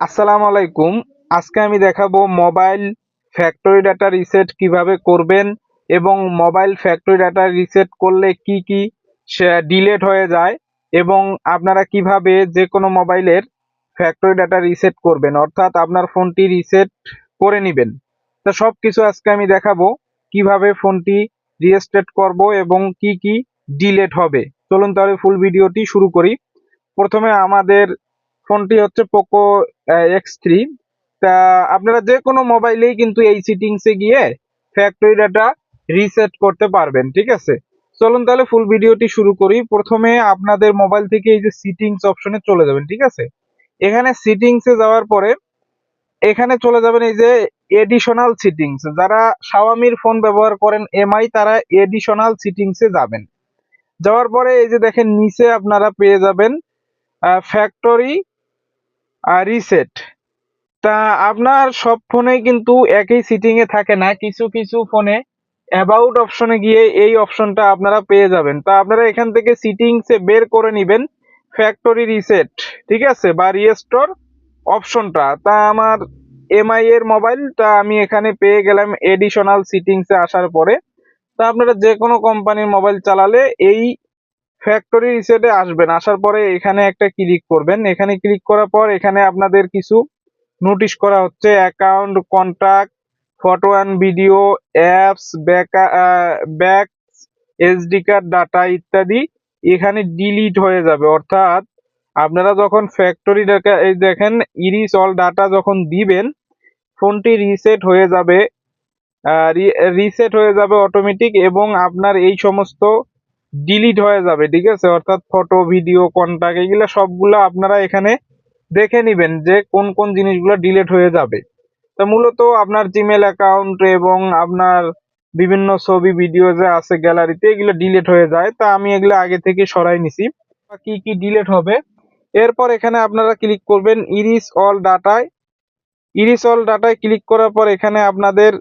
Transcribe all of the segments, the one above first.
আসসালামু আলাইকুম। আজকে আমি দেখাবো মোবাইল ফ্যাক্টরি ডাটা রিসেট কীভাবে করবেন এবং মোবাইল ফ্যাক্টরি ডাটা রিসেট করলে কি কি ডিলেট হয়ে যায় এবং আপনারা কীভাবে যে কোনো মোবাইলের ফ্যাক্টরি ডাটা রিসেট করবেন, অর্থাৎ আপনার ফোনটি রিসেট করে নেবেন। তো সব কিছু আজকে আমি দেখাবো কীভাবে ফোনটি রিস্টেট করব এবং কি কি ডিলেট হবে। চলুন তাহলে ফুল ভিডিওটি শুরু করি। প্রথমে আমাদের ফোনটি হচ্ছে পোকো এক্স থ্রি তা আপনারা যে কোনো মোবাইলেই কিন্তু এই সিটিংসে গিয়ে ফ্যাক্টরি ডাটা রিসেট করতে পারবেন, ঠিক আছে? চলুন তাহলে ফুল ভিডিওটি শুরু করি। প্রথমে আপনাদের মোবাইল থেকে এই যে সিটিংস অপশনে চলে যাবেন, ঠিক আছে? এখানে সিটিংসে যাওয়ার পরে এখানে চলে যাবেন এই যে এডিশনাল সিটিংস যারা সাওয়ামির ফোন ব্যবহার করেন এমআই তারা এডিশনাল সিটিংসে যাবেন। যাওয়ার পরে এই যে দেখেন, নিচে আপনারা পেয়ে যাবেন ফ্যাক্টরি রিসেট তা আপনার সব ফোনেই কিন্তু একই সিটিং এ থাকে না, কিছু কিছু ফোনে অ্যাবাউট অপশনে গিয়ে এই অপশনটা আপনারা পেয়ে যাবেন। তা আপনারা এখান থেকে সিটিংসে বের করে নেবেন ফ্যাক্টরি রিসেট ঠিক আছে? বা রিস্টোর অপশনটা তা আমার এমআই এর মোবাইলটা আমি এখানে পেয়ে গেলাম এডিশনাল সিটিংসে আসার পরে। তা আপনারা যে কোনো কোম্পানির মোবাইল চালালে এই ফ্যাক্টরি রিসেটে আসবেন। আসার পরে এখানে একটা ক্লিক করবেন। এখানে ক্লিক করার পর এখানে আপনাদের কিছু নোটিশ করা হচ্ছে account contact photo and video apps back back SD card data ইত্যাদি এখানে ডিলিট হয়ে যাবে। অর্থাৎ আপনারা যখন ফ্যাক্টরি ডাটা এই দেখেন ইরিস অল ডাটা যখন দিবেন, ফোনটি রিসেট হয়ে যাবে রিসেট হয়ে যাবে অটোমেটিক এবং আপনার এই সমস্ত ডিলিট হয়ে যাবে, ঠিক আছে? অর্থাৎ ফটো ভিডিও কন্ট্যাক্ট এগুলো সবগুলো আপনারা এখানে দেখে নেবেন যে কোন কোন জিনিসগুলো ডিলিট হয়ে যাবে। তো মূলত আপনার জিমেল অ্যাকাউন্ট এবং আপনার বিভিন্ন ছবি ভিডিও যে আছে গ্যালারিতে এগুলো ডিলিট হয়ে যায়। তা আমি এগুলো আগে থেকে সরাই নিছি। কি কি ডিলিট হবে? এরপর এখানে আপনারা ক্লিক করবেন ইরিস অল ডাটায় ইরিস অল ডাটায় ক্লিক করার পর এখানে আপনাদের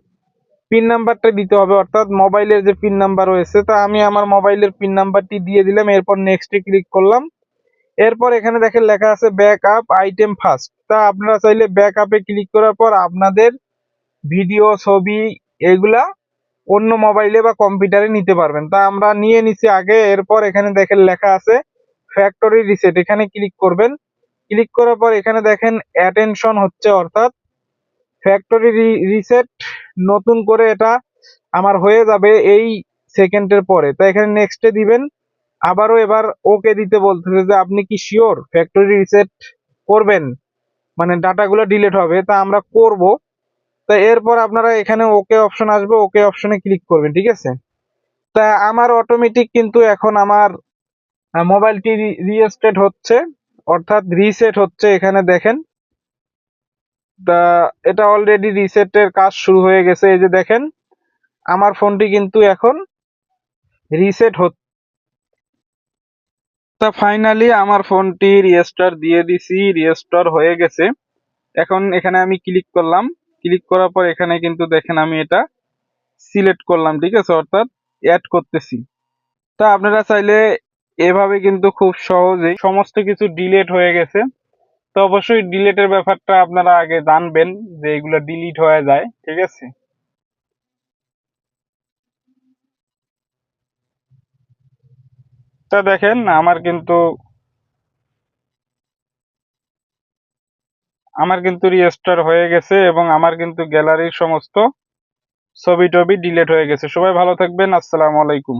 পিন নাম্বারটা দিতে হবে, অর্থাৎ মোবাইলের যে পিন নাম্বার রয়েছে, তা আমি আমার মোবাইলের পিন নাম্বারটি দিয়ে দিলাম, এরপর নেক্সটে ক্লিক করলাম। এরপর এখানে দেখেন লেখা আছে ব্যাক আপ আইটেম ফার্স্ট তা আপনারা চাইলে ব্যাক আপে ক্লিক করার পর আপনাদের ভিডিও ছবি এগুলা অন্য মোবাইলে বা কম্পিউটারে নিতে পারবেন। তা আমরা নিয়ে নিছি আগে, এরপর এখানে দেখেন লেখা আছে ফ্যাক্টরি রিসেট এখানে ক্লিক করবেন। ক্লিক করার পর এখানে দেখেন অ্যাটেনশন হচ্ছে, অর্থাৎ ফ্যাক্টরি রিসেট নতুন করে এটা আমার হয়ে যাবে এই সেকেন্ডের পরে। তো এখানে নেক্সটে দিবেন, আবারও এবার ওকে দিতে বলতেছে যে, আপনি কি শিওর ফ্যাক্টরি রিসেট করবেন? মানে ডাটাগুলো ডিলিট হবে, তা আমরা করব। তো এরপর আপনারা এখানে ওকে অপশন আসবে ওকে অপশনে ক্লিক করবেন, ঠিক আছে? তা আমার অটোমেটিক কিন্তু এখন আমার মোবাইলটি রিস্টেট হচ্ছে, অর্থাৎ রিসেট হচ্ছে এখানে দেখেন। তা এটা অলরেডি রিসেটের কাজ শুরু হয়ে গেছে, এই যে দেখেন, আমার ফোনটি কিন্তু এখন রিসেট হচ্ছে তা ফাইনালি আমার ফোনটি রিস্টার দিয়ে দিছি রিস্টোর হয়ে গেছে। এখন এখানে আমি ক্লিক করলাম ক্লিক করার পর এখানে কিন্তু দেখেন আমি এটা সিলেক্ট করলাম, ঠিক আছে, অর্থাৎ অ্যাড করতেছি। তা আপনারা চাইলে এভাবে কিন্তু খুব সহজেই সমস্ত কিছু ডিলেট হয়ে গেছে। তো অবশ্যই ডিলেটের ব্যাপারটা আপনারা আগে জানবেন যে এগুলো ডিলিট হয়ে যায়, ঠিক আছে? তা দেখেন, আমার কিন্তু আমার কিন্তু রিস্টার হয়ে গেছে এবং আমার কিন্তু গ্যালারির সমস্ত ছবি টবি ডিলেট হয়ে গেছে। সবাই ভালো থাকবেন, আসসালামু আলাইকুম।